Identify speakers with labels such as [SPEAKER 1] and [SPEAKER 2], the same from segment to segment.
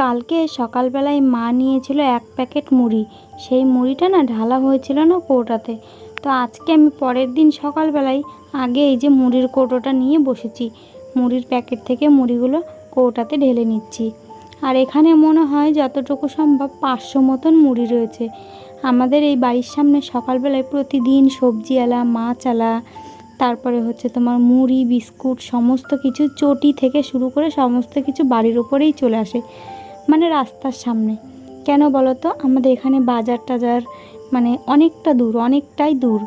[SPEAKER 1] কালকে সকালবেলায় মা নিয়েছিল এক প্যাকেট মুড়ি। সেই মুড়িটা না ঢালা হয়েছিল না কৌটাতে তো আজকে আমি পরের দিন সকালবেলায় আগে এই যে মুড়ির কৌটোটা নিয়ে বসেছি। মুড়ির প্যাকেট থেকে মুড়িগুলো কৌটাতে ঢেলে নিচ্ছি। আর এখানে মনে হয় যতটুকু সম্ভব পাঁচশো মতন মুড়ি রয়েছে। আমাদের এই বাড়ির সামনে সকালবেলায় প্রতিদিন সবজি আলা, মাছ আলা, তারপরে হচ্ছে তোমার মুড়ি, বিস্কুট, সমস্ত কিছু চটি থেকে শুরু করে সমস্ত কিছু বাড়ির ওপরেই চলে আসে। মানে রাস্তার সামনে। কেন বলো তো আমাদের এখানে বাজার টাজার মানে অনেকটা দূর, অনেকটাই দূর।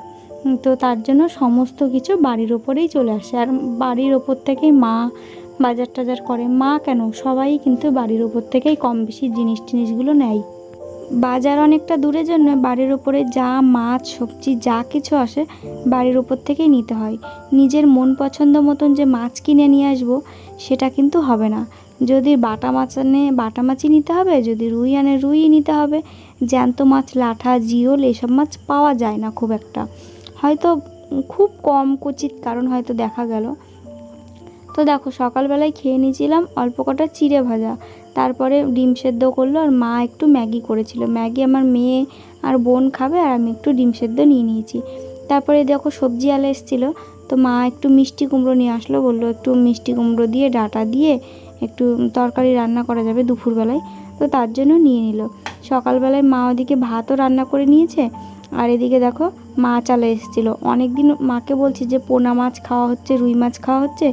[SPEAKER 1] তো তার জন্য সমস্ত কিছু বাড়ির ওপরেই চলে আসে। আর বাড়ির ওপর থেকেই মা বাজার টাজার করে। মা কেন? সবাই কিন্তু বাড়ির ওপর থেকেই কম বেশি জিনিস টিনিসগুলো নেয়। বাজার অনেকটা দূরের জন্য বাড়ির ওপরে যা মাছ, সবজি, যা কিছু আসে বাড়ির ওপর থেকেই নিতে হয়। নিজের মন পছন্দ মতন যে মাছ কিনে নিয়ে আসব, সেটা কিন্তু হবে না। যদি বাটা মাছ আনে, বাটা মাছই নিতে হবে। যদি রুই আনে রুই নিতে হবে। জ্যান্ত মাছ, লাঠা, জিওল, এসব মাছ পাওয়া যায় না খুব একটা। হয়তো খুব কম কুচিত কারণ হয়তো দেখা গেল। তো দেখো, সকালবেলায় খেয়ে নিয়েছিলাম অল্প কটা চিড়ে ভাজা। তারপরে ডিম সেদ্ধ করল আর মা একটু ম্যাগি করেছিল। ম্যাগি আমার মেয়ে আর বোন খাবে আর আমি একটু ডিম সেদ্ধ নিয়ে নিয়েছি। তারপরে দেখো, সবজি আলা এসেছিল। তো মা একটু মিষ্টি কুমড়ো নিয়ে আসলো। বলল একটু মিষ্টি কুমড়ো দিয়ে, ডাটা দিয়ে একটু তরকারি রান্না করা যাবে দুপুরবেলায়, তো তার জন্য নিয়ে নিল। সকালবেলায় মা ওদিকে ভাতও রান্না করে নিয়েছে, আর এদিকে দেখো মাছ আলা এসেছিল। অনেক দিন মাকে বলছি যে পোনা মাছ খাওয়া হচ্ছে, রুই মাছ খাওয়া হচ্ছে,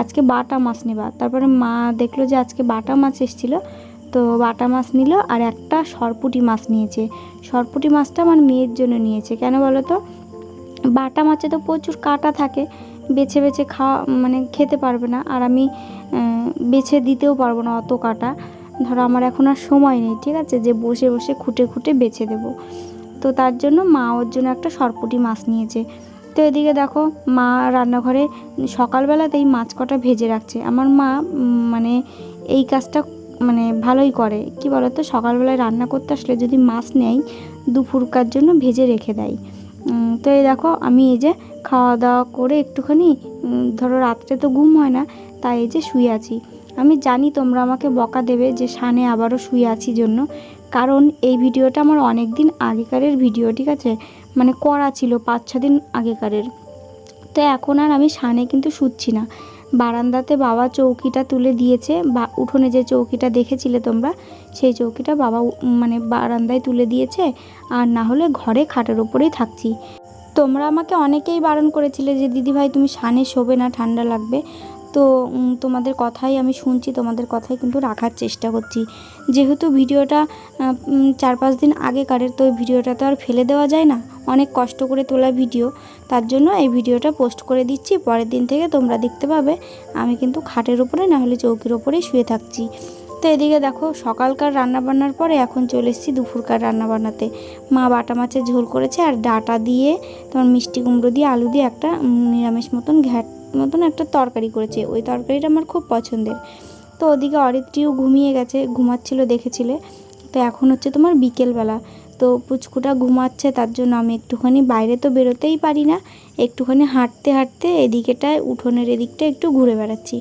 [SPEAKER 1] আজকে বাটা মাছ নেবা। তারপরে মা দেখল যে আজকে বাটা মাছ এসেছিল, তো বাটা মাছ নিল আর একটা সরপুটি মাছ নিয়েছে। সরপুটি মাছটা আমার মেয়ের জন্য নিয়েছে। কেন বলো তো? বাটা মাছে তো প্রচুর কাটা থাকে বেছে বেছে খাওয়া মানে খেতে পারবে না। আর আমি বেছে দিতেও পারব না অত কাটা। ধরো আমার এখন আর সময় নেই, ঠিক আছে? যে বসে বসে খুঁটে খুঁটে বেছে দেবো। তো তার জন্য মা ওর জন্য একটা সরপুটি মাছ নিয়েছে। তো এদিকে দেখো, মা রান্নাঘরে সকালবেলাতেই মাছ কটা ভেজে রাখছে। আমার মা মানে এই কাজটা মানে ভালোই করে। কি বলতো? সকালবেলায় রান্না করতে আসলে যদি মাছ নেয়, দুপুরকার জন্য ভেজে রেখে দেয়। তো এই দেখো, আমি এই যে খাওয়া দাওয়া করে একটুখানি ধরো রাত্রে তো ঘুম হয় না, তাই এই যে শুয়ে আছি। আমি জানি তোমরা আমাকে বকা দেবে যে সানে আবারও শুয়ে আছি জন্য, কারণ এই ভিডিওটা আমার অনেক দিন আগেকারের ভিডিও, ঠিক আছে? মানে করা ছিল পাঁচ ছ দিন আগেকারের। তো এখন আর আমি সানে কিন্তু শুচ্ছি না। বারান্দাতে বাবা চৌকিটা তুলে দিয়েছে। বা, উঠোনে যে চৌকিটা দেখেছিলে তোমরা, সেই চৌকিটা বাবা মানে বারান্দায় তুলে দিয়েছে। আর না হলে ঘরে খাটের ওপরেই থাকছি। তোমরা আমাকে অনেকেই বারণ করেছিলে যে, দিদিভাই, তুমি সানে শোবে না, ঠান্ডা লাগবে। তো তোমাদের কথাই আমি শুনছি, তোমাদের কথাই কিন্তু রাখার চেষ্টা করছি। যেহেতু ভিডিওটা চার পাঁচ দিন আগেকারের তো ভিডিওটা তো আর ফেলে দেওয়া যায় না। অনেক কষ্ট করে তোলা ভিডিও। তার জন্য এই ভিডিওটা পোস্ট করে দিচ্ছি, পরের দিন থেকে তোমরা দেখতে পাবে। আমি কিন্তু খাটের ওপরে না হলে চৌকির ওপরেই শুয়ে থাকছি। তো এদিকে দেখো, সকালকার রান্না বান্নার পরে এখন চলে এসেছি দুপুরকার রান্না বান্নাতে মা বাটা মাছের ঝোল করেছে, আর ডাটা দিয়ে, তোমার মিষ্টি কুমড়ো দিয়ে, আলু দিয়ে একটা নিরামিষ মতন ঘ্যাট মতন একটা তরকারি করেছে। ওই তরকারিটা আমার খুব পছন্দের। তো ওদিকে অরিত্রিও ঘুমিয়ে গেছে, ঘুমাচ্ছিল, দেখেছিলে। তো এখন হচ্ছে তোমার বিকেলবেলা। তো পুচকুটা ঘুমাচ্ছে, তার জন্য আমি একটুখানি বাইরে তো বেরোতেই পারি না। একটুখানি হাঁটতে হাঁটতে এদিকেটায়, উঠোনের এদিকটা একটু ঘুরে বেড়াচ্ছি।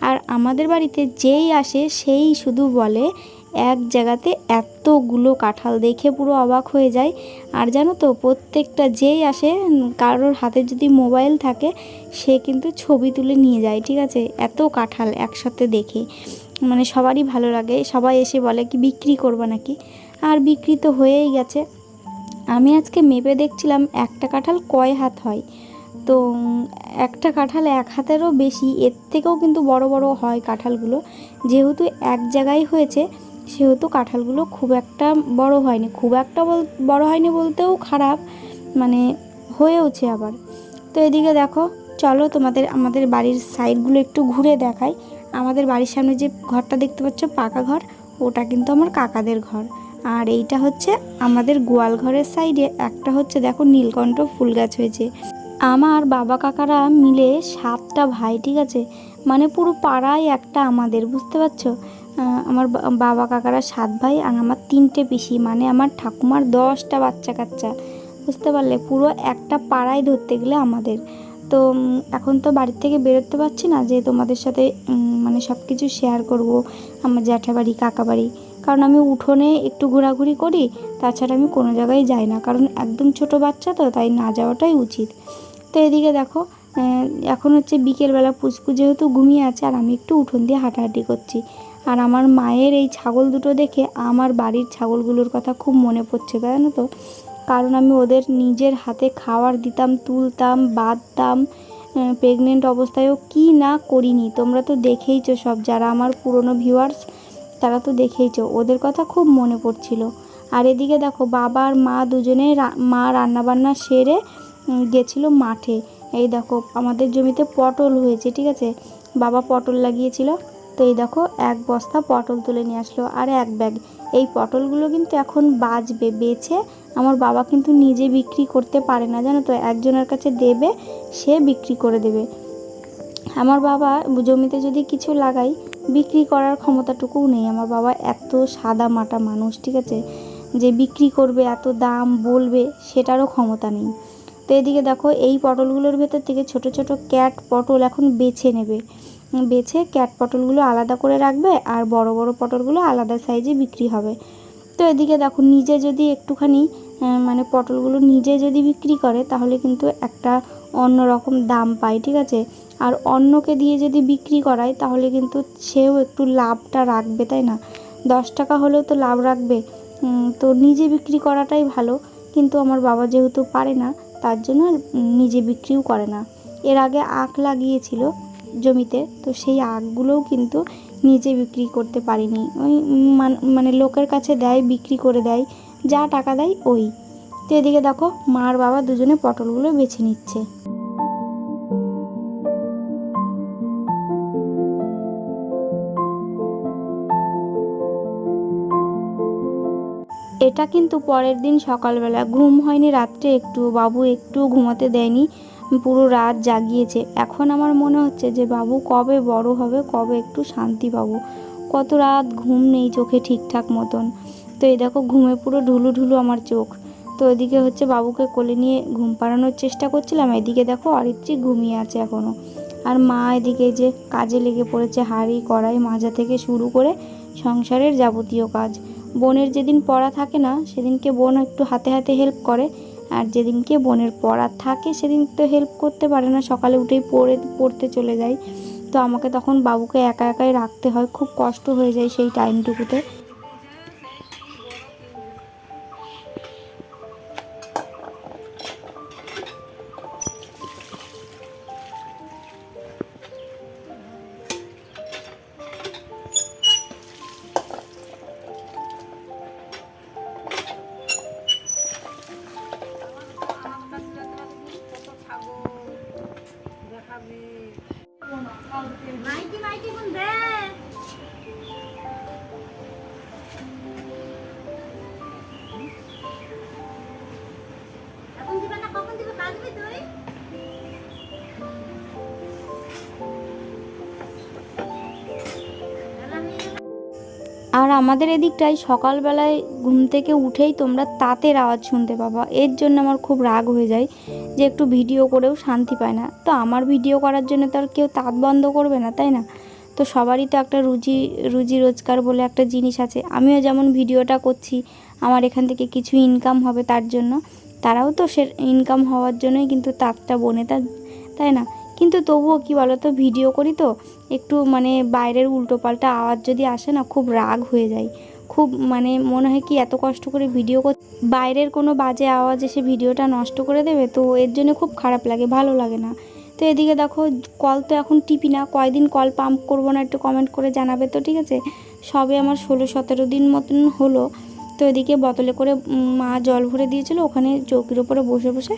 [SPEAKER 1] আর আমাদের বাড়িতে যেই আসে, সেই শুধু বলে এক জায়গাতে এতগুলো কাঁঠাল দেখে পুরো অবাক হয়ে যায়। আর জানো তো, প্রত্যেকটা যেই আসে কারোর হাতে যদি মোবাইল থাকে, সে কিন্তু ছবি তুলে নিয়ে যায়, ঠিক আছে? এত কাঁঠাল একসাথে দেখে। মানে সবারই ভালো লাগে। সবাই এসে বলে কি, বিক্রি করবা নাকি? আর বিক্রি তো হয়েই গেছে। আমি আজকে মেপে দেখছিলাম, একটা কাঁঠাল কয় হাত হয়? তো একটা কাঁঠাল এক হাতেরও বেশি। এর থেকেও কিন্তু বড় বড় হয় কাঁঠালগুলো। যেহেতু এক জায়গায় হয়েছে সেহেতু কাঁঠালগুলো খুব একটা বড় হয়নি। খুব একটা বল, বড় হয়নি বলতেও খারাপ মানে হয়েওছে আবার। তো এদিকে দেখো, চলো তোমাদের, আমাদের বাড়ির সাইডগুলো একটু ঘুরে দেখাই। আমাদের বাড়ির সামনে যে ঘরটা দেখতে পাচ্ছ, পাকা ঘর, ওটা কিন্তু আমার কাকাদের ঘর। আর এইটা হচ্ছে আমাদের গোয়াল ঘরের সাইডে, একটা হচ্ছে দেখো নীলকণ্ঠ ফুল গাছ হয়েছে। আমার বাবা কাকারা মিলে সাতটা ভাই, ঠিক আছে? মানে পুরো পাড়ায় একটা আমাদের, বুঝতে পারছ? আমার বাবা কাকারা সাত ভাই আর আমার তিনটে পিসি মানে আমার ঠাকুমার দশটা বাচ্চা কাচ্চা। বুঝতে পারলে? পুরো একটা পাড়ায় ধরতে গেলে আমাদের। তো এখন তো বাড়ির থেকে বেরোতে পারছি না যে তোমাদের সাথে মানে সব কিছু শেয়ার করব, আমার জ্যাঠাবাড়ি, কাকাবাড়ি। কারণ আমি উঠোনে একটু ঘোরাঘুরি করি, তাছাড়া আমি কোনো জায়গায় যাই না। কারণ একদম ছোট বাচ্চা তো, তাই না যাওয়াটাই উচিত। তো এদিকে দেখো এখন হচ্ছে বিকেলবেলা পুচকু যেহেতু ঘুমিয়ে আছে, আর আমি একটু উঠোন দিয়ে হাঁটাহাঁটি করছি। আর আমার মায়ের এই ছাগল দুটো দেখে আমার বাড়ির ছাগলগুলোর কথা খুব মনে পড়ছে, জানো তো? কারণ আমি ওদের নিজের হাতে খাবার দিতাম, তুলতাম, বাঁধতাম প্রেগনেন্ট অবস্থায়ও কি না করিনি। তোমরা তো দেখেইছো সব, যারা আমার পুরনো ভিউয়ার্স তারা তো দেখেইছো, ওদের কথা খুব মনে পড়ছিল। আর এদিকে দেখো, বাবা আর মা দুজনে মা রান্নাবান্না সেরে গেছিল মাঠে। এই দেখো, আমাদের জমিতে পটল হয়েছে, ঠিক আছে? বাবা পটল লাগিয়েছিল। তো এই দেখো, এক বস্তা পটল তুলে নিয়ে আসলো আর এক ব্যাগ। এই পটলগুলো কিন্তু এখন বাজবে বেছে আমার বাবা কিন্তু নিজে বিক্রি করতে পারে না, জানো তো? একজনের কাছে দেবে, সে বিক্রি করে দেবে। আমার বাবা জমিতে যদি কিছু লাগাই, বিক্রি করার ক্ষমতাটুকুও নেই। আমার বাবা এত সাদা মাটা মানুষ, ঠিক আছে? যে বিক্রি করবে, এত দাম বলবে, সেটারও ক্ষমতা নেই। তো এদিকে দেখো, এই পটলগুলোর ভেতর থেকে ছোট ছোট ক্যাট পটল এখন বেছে নেবে। বেছে ক্যাট পটলগুলো আলাদা করে রাখবে আর বড় বড় পটলগুলো আলাদা সাইজে বিক্রি হবে। তো এদিকে দেখো, নিজে যদি একটুখানি মানে পটলগুলো নিজে যদি বিক্রি করে, তাহলে কিন্তু একটা অন্য রকম দাম পায়, ঠিক আছে? আর অন্যকে দিয়ে যদি বিক্রি করায়, তাহলে কিন্তু সেও একটু লাভটা রাখবে, তাই না? দশ টাকা হলেও তো লাভ রাখবে। তো নিজে বিক্রি করাটাই ভালো। কিন্তু আমার বাবা যেহেতু পারে না, তার জন্য নিজে বিক্রিও করে না। এর আগে আখ লাগিয়েছিল জমিতে, তো সেই আখগুলোও কিন্তু নিজে বিক্রি করতে পারিনি। ওই মান- লোকের কাছে দেয়, বিক্রি করে দেয়, যা টাকা দেয় ওই। তো এদিকে দেখো, মার বাবা দুজনে পটলগুলো বেছে নিচ্ছে। এটা কিন্তু পরের দিন সকালবেলা। ঘুম হয়নি, রাত্রে একটু, বাবু একটু ঘুমাতে দেয়নি। পুরো রাত জাগিয়েছে। এখন আমার মনে হচ্ছে যে, বাবু, কবে বড় হবে, কবে একটু শান্তি পাবো? কত রাত ঘুম নেই চোখে ঠিকঠাক মতন। তো এই দেখো, ঘুমে পুরো ঢুলু ঢুলু আমার চোখ। তো এদিকে হচ্ছে বাবুকে কোলে নিয়ে ঘুম পাড়ানোর চেষ্টা করছিলাম, এদিকে দেখো অরিত্রী ঘুমিয়ে আছে এখনও আর মা এদিকে যে কাজে লেগে পড়েছে, হাঁড়ি, কড়াই মাজা থেকে শুরু করে সংসারের যাবতীয় কাজ। বোনের যেদিন পড়া থাকে না, সেদিনকে বোন একটু হাতে হাতে হেল্প করে। আর যেদিনকে বোনের পড়া থাকে, সেদিন তো হেল্প করতে পারে না। সকালে উঠেই পড়ে, পড়তে চলে যায়। তো আমাকে তখন বাবুকে একা একাই রাখতে হয়। খুব কষ্ট হয়ে যায় সেই টাইমটুকুতে আর আমাদের এদিকটায় সকালবেলায় ঘুম থেকে উঠেই তোমরা তাঁতের আওয়াজ শুনতে পাবা। এর জন্য আমার খুব রাগ হয়ে যায় যে একটু ভিডিও করেও শান্তি পায় না। তো আমার ভিডিও করার জন্য তো আর কেউ তাঁত বন্ধ করবে না, তাই না? তো সবারই তো একটা রুজি রুজি রোজগার বলে একটা জিনিস আছে। আমিও যেমন ভিডিওটা করছি, আমার এখান থেকে কিছু ইনকাম হবে তার জন্য। তারাও তো সে ইনকাম হওয়ার জন্যই কিন্তু তাঁতটা বনে তা, তাই না? কিন্তু তবুও কি বলো তো ভিডিও করি তো, একটু মানে বাইরের উল্টোপাল্টা আওয়াজ যদি আসে না, খুব রাগ হয়ে যায়। খুব মানে মনে হয় কি এত কষ্ট করে ভিডিও কর বাইরের কোনো বাজে আওয়াজ এসে ভিডিওটা নষ্ট করে দেবে, তো এর জন্য খুব খারাপ লাগে, ভালো লাগে না। তো এদিকে দেখো কল তো এখন টিপি না, কয়দিন কল পাম্প করব না একটু কমেন্ট করে জানাবে তো, ঠিক আছে? সবে আমার ষোলো সতেরো দিন মতন হলো। তো এদিকে বোতলে করে মা জল ভরে দিয়েছিল, ওখানে চৌকির ওপরে বসে বসে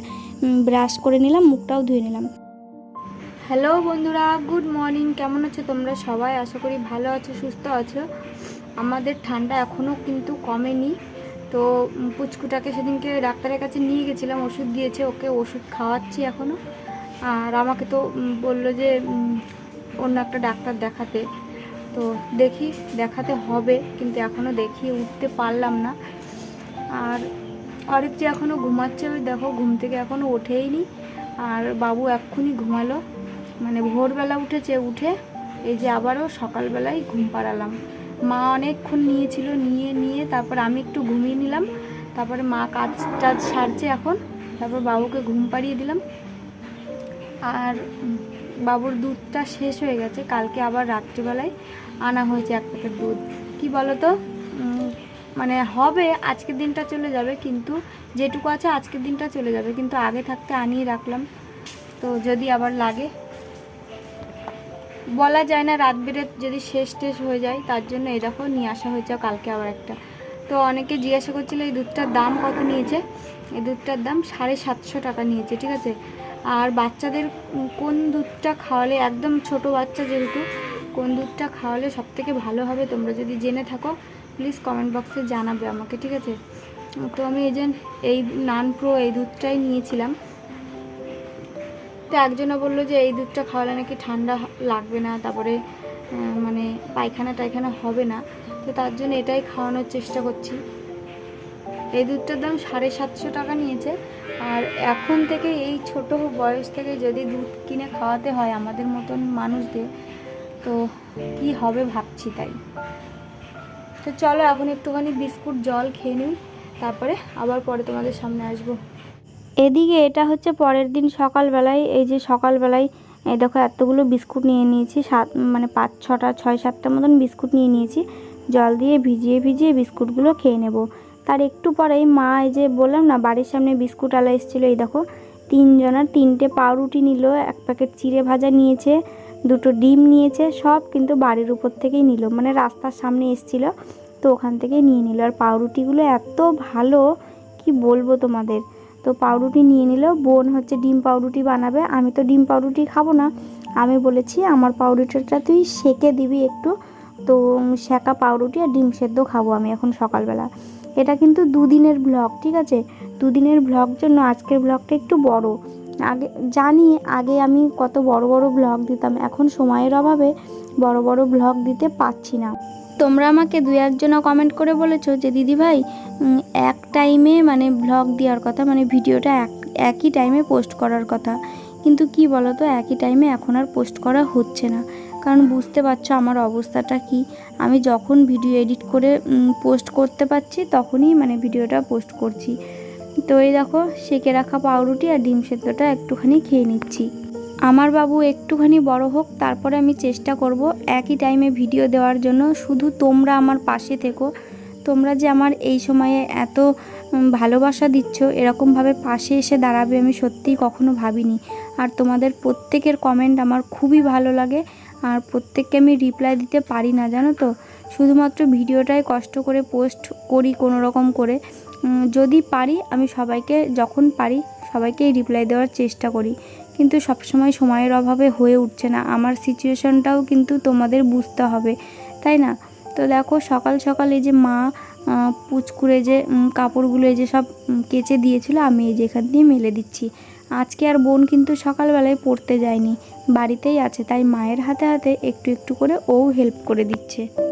[SPEAKER 1] ব্রাশ করে নিলাম, মুখটাও ধুয়ে নিলাম। হ্যালো বন্ধুরা, গুড মর্নিং, কেমন আছো তোমরা সবাই? আশা করি ভালো আছো, সুস্থ আছো। আমাদের ঠান্ডা এখনও কিন্তু কমেনি, তো পুচকুটাকে সেদিনকে ডাক্তারের কাছে নিয়ে গেছিলাম, ওষুধ দিয়েছে, ওকে ওষুধ খাওয়াচ্ছি এখনও আর আমাকে তো বলল যে অন্য একটা ডাক্তার দেখাতে। তো দেখি, দেখাতে হবে, কিন্তু এখনও দেখিয়ে উঠতে পারলাম না। আর অরিত্রী এখনও ঘুমাচ্ছে, ওই দেখো, ঘুম থেকে এখনও ওঠেইনি। আর বাবু এক্ষুনি ঘুমালো। মানে ভোরবেলা উঠেছে, উঠে এই যে আবারও সকালবেলায় ঘুম পাড়ালাম। মা অনেকক্ষণ নিয়েছিল, নিয়ে নিয়ে, তারপর আমি একটু ঘুমিয়ে নিলাম। তারপরে মা কাজ টাজ সারছে এখন, তারপর বাবুকে ঘুম পাড়িয়ে দিলাম। আর বাবুর দুধটা শেষ হয়ে গেছে, কালকে আবার রাত্রিবেলায় আনা হয়েছে এক প্যাকেট দুধ। কি বলো তো মানে হবে, আজকের দিনটা চলে যাবে, কিন্তু যেটুকু আছে আজকের দিনটা চলে যাবে, কিন্তু আগে থাকতে আনিয়ে রাখলাম। তো যদি আবার লাগে। বলা যায় না রাত বেড়ে যদি শেষ টেস হয়ে যায়, তার জন্য এই দেখো নিয়ে আসা হয়েছে কালকে আবার একটা। তো অনেকে জিজ্ঞাসা করছিল, এই দুধটার দাম কত নিয়েছে? এই দুধটার দাম সাড়ে সাতশো টাকা নিয়েছে, ঠিক আছে? আর বাচ্চাদের কোন দুধটা খাওয়ালে, একদম ছোট বাচ্চা যেহেতু, কোন দুধটা খাওয়ালে সব থেকে ভালো হবে তোমরা যদি জেনে থাকো প্লিজ কমেন্ট বক্সে জানাবে আমাকে, ঠিক আছে? তো আমি এই যে এই নান প্রো এই দুধটাই নিয়েছিলাম। তো একজনে বলল যে এই দুধটা খাওয়ালে নাকি ঠান্ডা লাগবে না, তারপরে মানে পায়খানা টায়খানা হবে না। তো তার জন্য এটাই খাওয়ানোর চেষ্টা করছি। এই দুধটার দাম সাড়ে সাতশো টাকা নিয়েছে। আর এখন থেকে এই ছোট বয়স থেকে যদি দুধ কিনে খাওয়াতে হয় আমাদের মতন মানুষদের, তো কি হবে ভাবছি তাই। তো চলো এখন একটুখানি বিস্কুট, জল খেয়ে নিই, তারপরে আবার পরে তোমাদের সামনে আসব। এদিকে এটা হচ্ছে পরের দিন সকালবেলায়, এই যে সকালবেলায় এই দেখো এতগুলো বিস্কুট নিয়ে নিয়েছি, সাত মানে পাঁচ, ছটা, ছয়, সাতটা মতন বিস্কুট নিয়ে নিয়েছি। জল দিয়ে ভিজিয়ে ভিজিয়ে বিস্কুটগুলো খেয়ে নেব। তার একটু পরেই মা এই যে বললাম না, বাড়ির সামনে বিস্কুট আলা এসেছিল, এই দেখো তিনজনের তিনটে পাউরুটি নিল, এক প্যাকেট চিড়ে ভাজা নিয়েছে, দুটো ডিম নিয়েছে, সব কিন্তু বাড়ির উপর থেকেই নিল মানে রাস্তার সামনে এসছিল, তো ওখান থেকেই নিয়ে নিল। আর পাউরুটিগুলো এত ভালো, কি বলব তোমাদের? তো পাউরুটি নিয়ে নিল, বোন হচ্ছে ডিম পাউরুটি বানাবে, আমি তো ডিম পাউরুটি খাব না। আমি বলেছি, আমার পাউরুটিটা তুই সেকে দিবি একটু। তো সেকা পাউরুটি আর ডিম সেদ্ধ খাব আমি এখন সকালবেলা। এটা কিন্তু দুদিনের ব্লগ ঠিক আছে? দুদিনের ব্লগ জন্য আজকের ব্লগটা একটু বড়। আগে, জানি আগে আমি কত বড় বড় ব্লগ দিতাম, এখন সময়ের অভাবে বড় বড় ব্লগ দিতে পারছি না। তোমরা আমাকে দু একজনা কমেন্ট করে বলেছ যে, দিদি ভাই এক টাইমে মানে ব্লগ দেওয়ার কথা মানে ভিডিওটা এক, একই টাইমে পোস্ট করার কথা। কিন্তু কি বলো তো একই টাইমে এখন আর পোস্ট করা হচ্ছে না। কারণ বুঝতে পারছ আমার অবস্থাটা কি? আমি যখন ভিডিও এডিট করে পোস্ট করতে পারছি, তখনই মানে ভিডিওটা পোস্ট করছি। তো এই দেখো, সেকে রাখা পাউরুটি আর ডিম সেদ্ধটা একটুখানি খেয়ে নিচ্ছি। আমার বাবু একটুখানি বড় হোক, তারপরে আমি চেষ্টা করব একই টাইমে ভিডিও দেওয়ার জন্য। শুধু তোমরা আমার পাশে থেকো। তোমরা যে আমার এই সময়ে এত ভালোবাসা দিচ্ছ, এরকমভাবে পাশে এসে দাঁড়াবে আমি সত্যিই কখনো ভাবিনি। আর তোমাদের প্রত্যেকের কমেন্ট আমার খুবই ভালো লাগে। আর প্রত্যেককে আমি রিপ্লাই দিতে পারি না, জানো তো? শুধুমাত্র ভিডিওটাই কষ্ট করে পোস্ট করি কোনো রকম করে যদি পারি, আমি সবাইকে, যখন পারি, সবাইকেই রিপ্লাই দেওয়ার চেষ্টা করি। কিন্তু সবসময় সময়ের অভাবে হয়ে উঠছে না। আমার সিচুয়েশনটাও কিন্তু তোমাদের বুঝতে হবে, তাই না? তো দেখো, সকাল সকাল এই যে মা পুচকুড়ে যে কাপড়গুলো এই যে সব কেচে দিয়েছিল, আমি এই যে এখান দিয়ে মেলে দিচ্ছি। আজকে আর বোন কিন্তু সকালবেলায় পড়তে যায়নি। বাড়িতেই আছে, তাই মায়ের হাতে হাতে একটু একটু করে ও হেল্প করে দিচ্ছে।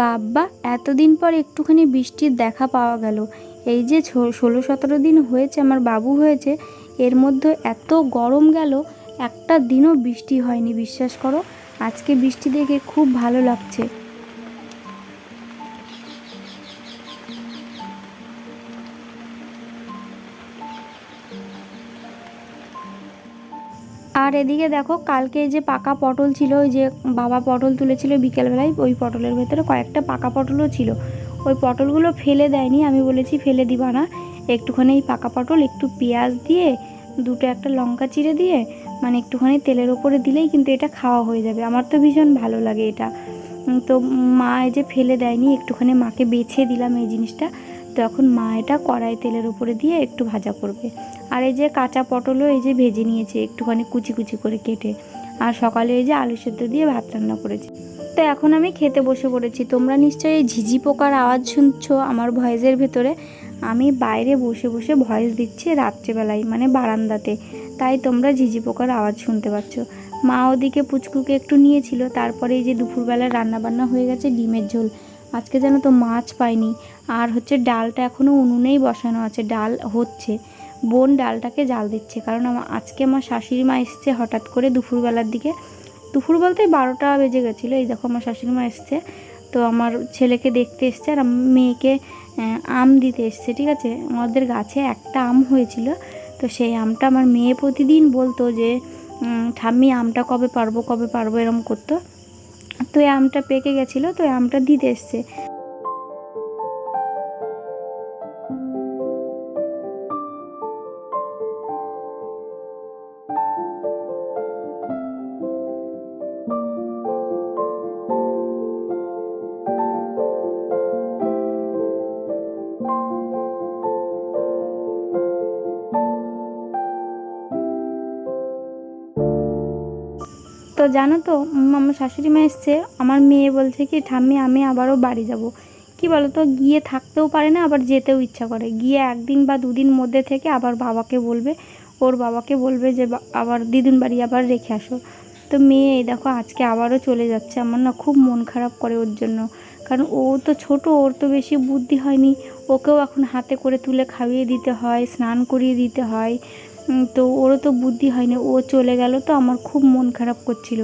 [SPEAKER 1] বাব্বা এতদিন পর একটুখানি বৃষ্টির দেখা পাওয়া গেল। এই যে ষোলো সতেরো দিন হয়েছে, আমার বাবু হয়েছে, এর মধ্যে এত গরম গেল, একটা দিনও বৃষ্টি হয়নি, বিশ্বাস করো। আজকে বৃষ্টি দেখে খুব ভালো লাগছে। আর এদিকে দেখো, কালকে যে পাকা পটল ছিল, ওই যে বাবা পটল তুলেছিল বিকেলবেলায়, ওই পটলের ভেতরে কয়েকটা পাকা পটলও ছিল। ওই পটলগুলো ফেলে দেয়নি, আমি বলেছি ফেলে দিবা না। একটুখানি এই পাকা পটল, একটু পেঁয়াজ দিয়ে, দুটো একটা লঙ্কা চিড়ে দিয়ে মানে একটুখানি তেলের ওপরে দিলেই কিন্তু এটা খাওয়া হয়ে যাবে। আমার তো ভীষণ ভালো লাগে এটা। তো মা এই যে ফেলে দেয়নি, একটুখানি মাকে বেছে দিলাম এই জিনিসটা। তো এখন মা এটা কড়াই তেলের উপরে দিয়ে একটু ভাজা করবে। আর এই যে কাঁচা পটলও এই যে ভেজে নিয়েছে, একটুখানি কুচি কুচি করে কেটে। আর সকালে এই যে আলু সেদ্ধ দিয়ে ভাত রান্না করেছি। তো এখন আমি খেতে বসে পড়েছি। তোমরা নিশ্চয়ই এই ঝিঝি পোকার আওয়াজ শুনছো আমার ভয়েসের ভেতরে। আমি বাইরে বসে বসে ভয়েস দিচ্ছি রাত্রেবেলায় মানে বারান্দাতে। তাই তোমরা ঝিঝি পোকার আওয়াজ শুনতে পাচ্ছ। মা ওদিকে পুচকুকে একটু নিয়েছিল, তারপরে এই যে দুপুরবেলা রান্না বান্না হয়ে গেছে ডিমের ঝোল। আজকে যেন তো মাছ পাইনি। আর হচ্ছে ডালটা এখনও উনুনেই বসানো আছে, ডাল হচ্ছে। বোন ডালটাকে জাল দিচ্ছে। কারণ আমার আজকে আমার শাশুড়ি মা এসছে হঠাৎ করে দুপুরবেলার দিকে। দুপুর বলতে বারোটা বেজে গেছিল। এই দেখো আমার শাশুড়ি মা এসছে। তো আমার ছেলেকে দেখতে এসছে আর মেয়েকে আম দিতে এসছে, ঠিক আছে? আমাদের গাছে একটা আম হয়েছিল। তো সেই আমটা আমার মেয়ে প্রতিদিন বলতো যে ঠাম্মি, আমটা কবে পারব কবে পারব? এরম করতো। তো এই আমটা পেকে গেছিল। তো এই আমটা দিতে এসছে। জানো তো আমার শাশুড়ি মা এসছে, আমার মেয়ে বলছে কি, ঠাম্মি, আমি আবারও বাড়ি যাব। কি বলো তো গিয়ে থাকতেও পারে না, আবার যেতেও ইচ্ছা করে। গিয়ে একদিন বা দুদিন মধ্যে থেকে আবার বাবাকে বলবে, ওর বাবাকে বলবে যে আবার দিদুন বাড়ি আবার রেখে আসো। তো মেয়ে, এই দেখো, আজকে আবারও চলে যাচ্ছে, আমার না খুব মন খারাপ করে ওর জন্য। কারণ ও তো ছোট, ওর তো বেশি বুদ্ধি হয়নি। ওকেও এখন হাতে করে তুলে খাইয়ে দিতে হয়, স্নান করিয়ে দিতে হয়। তো ওরও তো বুদ্ধি হয়নি। ও চলে গেল তো আমার খুব মন খারাপ করছিল।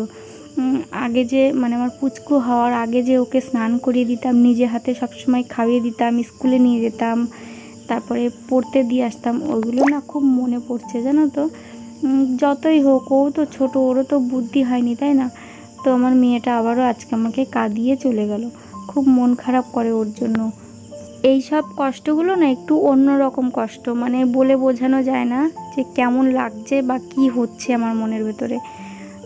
[SPEAKER 1] আগে যে মানে আমার পুচকু হওয়ার আগে যে ওকে স্নান করিয়ে দিতাম, নিজে হাতে সবসময় খাইয়ে দিতাম, স্কুলে নিয়ে যেতাম, তারপরে পড়তে দিয়ে আসতাম ওইগুলো না খুব মনে পড়ছে, জানো তো? যতই হোক, ও তো ছোট, ওরও তো বুদ্ধি হয়নি, তাই না? তো আমার মেয়েটা আবারও আজকে আমাকে কাঁদিয়ে চলে গেল। খুব মন খারাপ করে ওর জন্য। এই সব কষ্টগুলো না একটু অন্য রকম কষ্ট মানে বলে বোঝানো যায় না যে কেমন লাগছে বা কি হচ্ছে আমার মনের ভেতরে।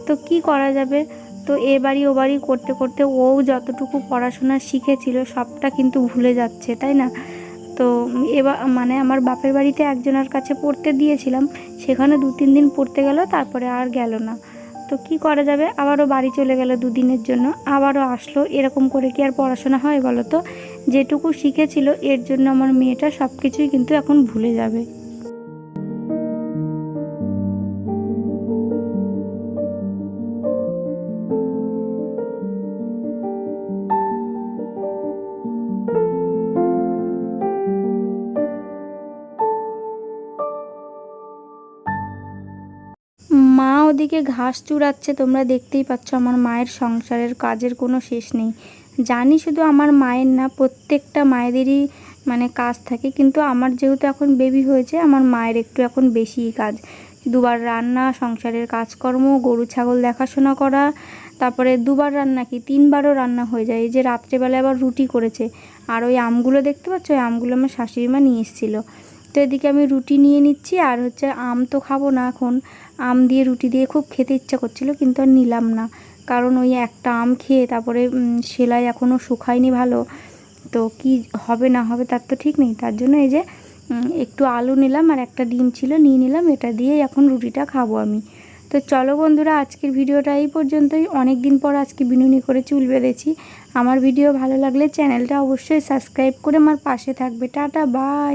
[SPEAKER 1] তো কি করা যাবে? তো এ বাড়ি ও বাড়ি করতে করতে ও যতটুকু পড়াশোনা শিখেছিল সবটা কিন্তু ভুলে যাচ্ছে, তাই না? তো এবার মানে আমার বাপের বাড়িতে একজনের কাছে পড়তে দিয়েছিলাম, সেখানে দু তিন দিন পড়তে গেল, তারপরে আর গেল না। তো কি করা যাবে? আবারও বাড়ি চলে গেল দুদিনের জন্য, আবারও আসলো, এরকম করে কি আর পড়াশোনা হয় বলো তো? যেটুকু শিখেছিল, এর জন্য আমার মেয়েটা সব কিছুই কিন্তু এখন ভুলে যাবে। মা ওদিকে ঘাস চুরাচ্ছে তোমরা দেখতেই পাচ্ছ আমার মায়ের সংসারের কাজের কোনো শেষ নেই। জানি শুধু আমার মায়ের না, প্রত্যেকটা মায়েদেরই মানে কাজ থাকে। কিন্তু আমার যেহেতু এখন বেবি হয়েছে, আমার মায়ের একটু এখন বেশিই কাজ। দুবার রান্না, সংসারের কাজকর্ম, গরু, ছাগল দেখাশোনা করা, তারপরে দুবার রান্না কি, তিনবারও রান্না হয়ে যায়। এই যে রাত্রেবেলায় আবার রুটি করেছে। আর ওই আমগুলো দেখতে পাচ্ছ? ওই আমগুলো আমার শাশুড়ি মা নিয়ে এসেছিল। তো এদিকে আমি রুটি নিয়ে নিচ্ছি, আর হচ্ছে আম তো খাব না এখন। আম দিয়ে রুটি দিয়ে খুব খেতে ইচ্ছা করছিল, কিন্তু আর নিলাম না। কারণ ওই একটা আম খেয়ে তারপরে সেলাই এখনও শুকায়নি ভালো। তো কি হবে না হবে তার তো ঠিক নেই। তার জন্য এই যে একটু আলু নিলাম আর একটা ডিম ছিল, নিয়ে নিলাম। এটা দিয়েই এখন রুটিটা খাব আমি। তো চলো বন্ধুরা, আজকের ভিডিওটা এই পর্যন্তই। অনেক দিন পর আজকে বিনুনি করে চুল বেঁধেছি। আমার ভিডিও ভালো লাগলে চ্যানেলটা অবশ্যই সাবস্ক্রাইব করে আমার পাশে থাকবে। Tata, bye.